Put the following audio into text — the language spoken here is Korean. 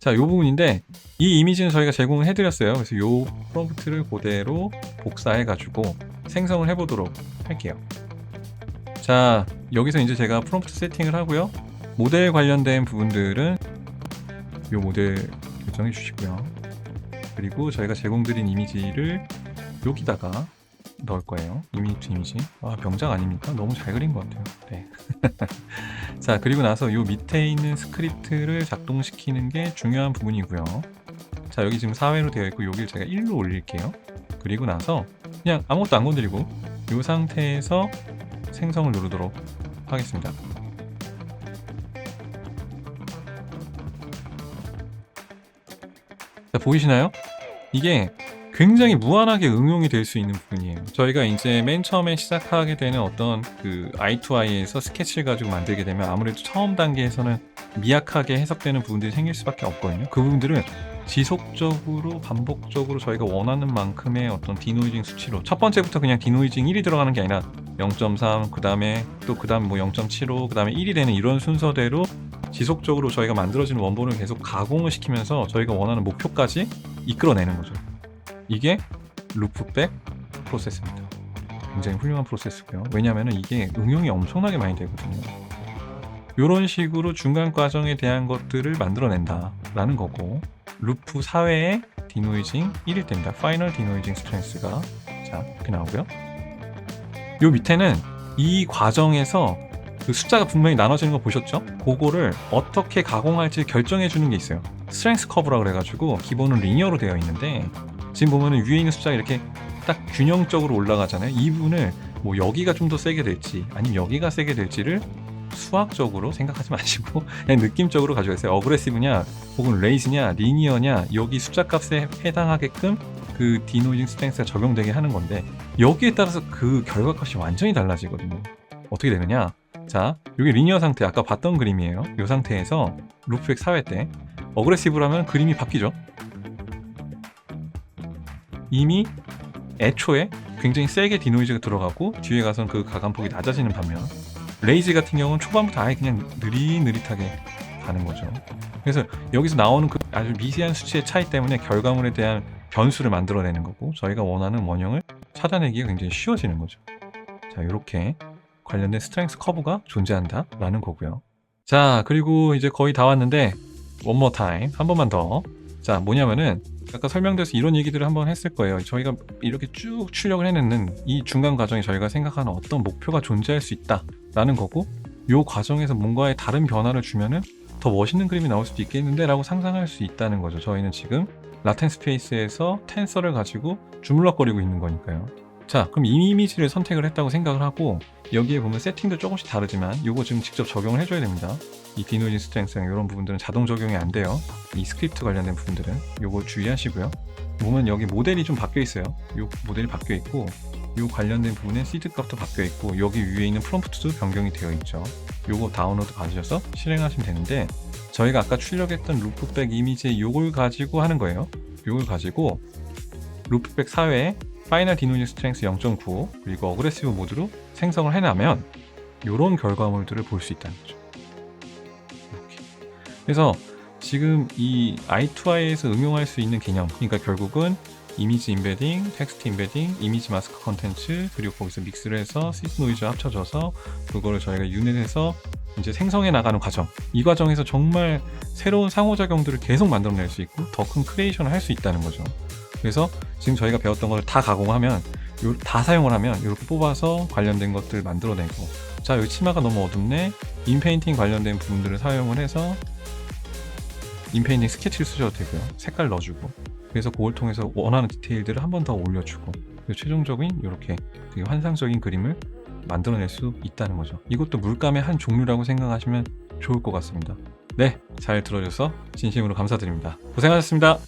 자, 요 부분인데 이 이미지는 저희가 제공을 해드렸어요. 그래서 요 프롬프트를 그대로 복사해가지고 생성을 해보도록 할게요. 자, 여기서 이제 제가 프롬프트 세팅을 하고요. 모델 관련된 부분들은 요 모델 결정해 주시고요. 그리고 저희가 제공드린 이미지를 여기다가 넣을 거예요. 이미지 투 이미지. 아, 병작 아닙니까? 너무 잘 그린 것 같아요. 네. 자, 그리고 나서 요 밑에 있는 스크립트를 작동시키는 게 중요한 부분이고요. 자, 여기 지금 4회로 되어 있고 여기를 제가 1로 올릴게요. 그리고 나서 그냥 아무것도 안 건드리고 이 상태에서 생성을 누르도록 하겠습니다. 자, 보이시나요? 이게 굉장히 무한하게 응용이 될 수 있는 부분이에요. 저희가 이제 맨 처음에 시작하게 되는 어떤 그 I2I에서 스케치를 가지고 만들게 되면 아무래도 처음 단계에서는 미약하게 해석되는 부분들이 생길 수밖에 없거든요. 그 부분들은 지속적으로 반복적으로 저희가 원하는 만큼의 어떤 디노이징 수치로 첫 번째부터 그냥 디노이징 1이 들어가는 게 아니라 0.3 그 다음에 또 그 다음 뭐 0.75 그 다음에 1이 되는 이런 순서대로 지속적으로 저희가 만들어지는 원본을 계속 가공을 시키면서 저희가 원하는 목표까지 이끌어내는 거죠. 이게 루프백 프로세스입니다. 굉장히 훌륭한 프로세스고요. 왜냐하면 이게 응용이 엄청나게 많이 되거든요. 이런 식으로 중간 과정에 대한 것들을 만들어낸다라는 거고 루프 4회에 디노이징 1일 때입니다. 파이널 디노이징 스트렝스가 자 이렇게 나오고요. 요 밑에는 이 과정에서 그 숫자가 분명히 나눠지는 거 보셨죠? 그거를 어떻게 가공할지 결정해 주는 게 있어요. 스트렝스 커브라 그래가지고 기본은 리니어로 되어 있는데 지금 보면은 위에 있는 숫자가 이렇게 딱 균형적으로 올라가잖아요. 이 부분을 뭐 여기가 좀 더 세게 될지 아니면 여기가 세게 될지를 수학적으로 생각하지 마시고 그냥 느낌적으로 가져가세요. 어그레시브냐 혹은 레이즈냐 리니어냐 여기 숫자 값에 해당하게끔 그 디노이징 스트렝스가 적용되게 하는 건데 여기에 따라서 그 결과값이 완전히 달라지거든요. 어떻게 되느냐? 자, 여기 리니어 상태 아까 봤던 그림이에요. 이 상태에서 루프백 4회 때 어그레시브라면 그림이 바뀌죠. 이미 애초에 굉장히 세게 디노이즈가 들어가고 뒤에 가서는 그 가감폭이 낮아지는 반면 레이즈 같은 경우는 초반부터 아예 그냥 느릿느릿하게 가는 거죠. 그래서 여기서 나오는 그 아주 미세한 수치의 차이 때문에 결과물에 대한 변수를 만들어내는 거고 저희가 원하는 원형을 찾아내기가 굉장히 쉬워지는 거죠. 자, 이렇게 관련된 스트렝스 커브가 존재한다라는 거고요. 자, 그리고 이제 거의 다 왔는데 원모 타임 한 번만 더. 자, 뭐냐면은 아까 설명드려서 이런 얘기들을 한번 했을 거예요. 저희가 이렇게 쭉 출력을 해내는 이 중간 과정에 저희가 생각하는 어떤 목표가 존재할 수 있다라는 거고 이 과정에서 뭔가의 다른 변화를 주면은 더 멋있는 그림이 나올 수도 있겠는데 라고 상상할 수 있다는 거죠. 저희는 지금 라텐 스페이스에서 텐서를 가지고 주물럭거리고 있는 거니까요. 자, 그럼 이 이미지를 선택을 했다고 생각을 하고 여기에 보면 세팅도 조금씩 다르지만 이거 지금 직접 적용을 해줘야 됩니다. 이 디노이징 스트렝스랑 이런 부분들은 자동 적용이 안 돼요. 이 스크립트 관련된 부분들은 이거 주의하시고요. 보면 여기 모델이 좀 바뀌어 있어요. 이 모델이 바뀌어 있고 이 관련된 부분에 시드 값도 바뀌어 있고 여기 위에 있는 프롬프트도 변경이 되어 있죠. 요거 다운로드 받으셔서 실행하시면 되는데 저희가 아까 출력했던 루프백 이미지의 요걸 가지고 하는 거예요. 요걸 가지고 루프백 4회에 파이널 디노이징 스트렝스 0.95 그리고 어그레시브 모드로 생성을 해놔면 이런 결과물들을 볼 수 있다는 거죠. 이렇게. 그래서 지금 이 I2I에서 응용할 수 있는 개념, 그러니까 결국은 이미지 인베딩, 텍스트 인베딩, 이미지 마스크 컨텐츠, 그리고 거기서 믹스를 해서 시스 노이즈 합쳐져서 그거를 저희가 유닛해서 이제 생성해 나가는 과정. 이 과정에서 정말 새로운 상호작용들을 계속 만들어낼 수 있고 더 큰 크리에이션을 할 수 있다는 거죠. 그래서 지금 저희가 배웠던 걸다 가공하면 요, 다 사용을 하면 이렇게 뽑아서 관련된 것들 만들어내고. 자 여기 치마가 너무 어둡네. 인페인팅 관련된 부분들을 사용을 해서 인페인팅 스케치를 쓰셔도 되고요. 색깔 넣어주고. 그래서 그걸 통해서 원하는 디테일들을 한 번 더 올려주고. 최종적인 이렇게 되게 환상적인 그림을 만들어낼 수 있다는 거죠. 이것도 물감의 한 종류라고 생각하시면 좋을 것 같습니다. 네잘 들어줘서 진심으로 감사드립니다. 고생하셨습니다